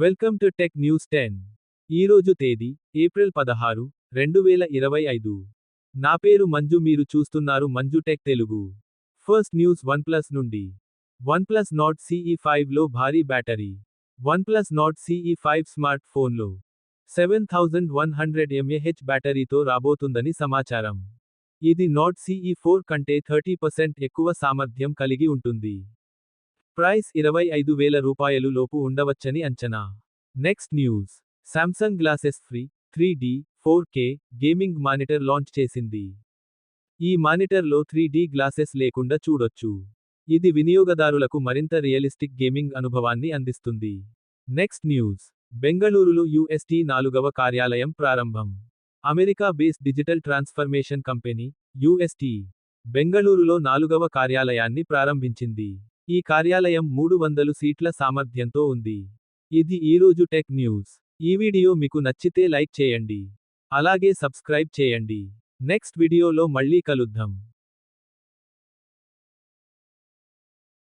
Welcome to tech news ten. ఈరోజు తేదీ April పదహారు రెండు వేల ఇరవై ఐదు. నా పేరు మంజు మీరు చూస్తున్నారు Manju tech Telugu. First news OnePlus నుండి. వన్ప్లస్ నాట్ సిఈ ఫైవ్లో భారీ battery. OnePlus Nord CE five smart ఫోన్లో seven thousand one hundred mAh బ్యాటరీతో రాబోతుందని సమాచారం. ఇది నాట్ సిఈ ఫోర్ కంటే థర్టీ పర్సెంట్ ఎక్కువ సామర్థ్యం కలిగి ఉంటుంది. ప్రైస్ ఇరవై ఐదు వేల రూపాయలు లోపు ఉండవచ్చని అంచనా. Next news. Samsung glasses free three D four K gaming monitor launch చేసింది. ఈ మానిటర్లో త్రీ డి గ్లాసెస్ లేకుండా చూడొచ్చు. ఇది వినియోగదారులకు మరింత రియలిస్టిక్ గేమింగ్ అనుభవాన్ని అందిస్తుంది. నెక్స్ట్ న్యూస్ బెంగళూరులో యుఎస్టీ నాలుగవ కార్యాలయం ప్రారంభం. America base digital transformation company UST బెంగళూరులో నాలుగవ కార్యాలయాన్ని ప్రారంభించింది. ఈ కార్యాలయం మూడు వందలు సీట్ల సామర్థ్యంతో ఉంది. ఇది ఈరోజు టెక్ న్యూస్. ఈ వీడియో మీకు నచ్చితే లైక్ చేయండి. అలాగే సబ్స్క్రైబ్ చేయండి. నెక్స్ట్ వీడియోలో మళ్ళీ కలుద్దాం.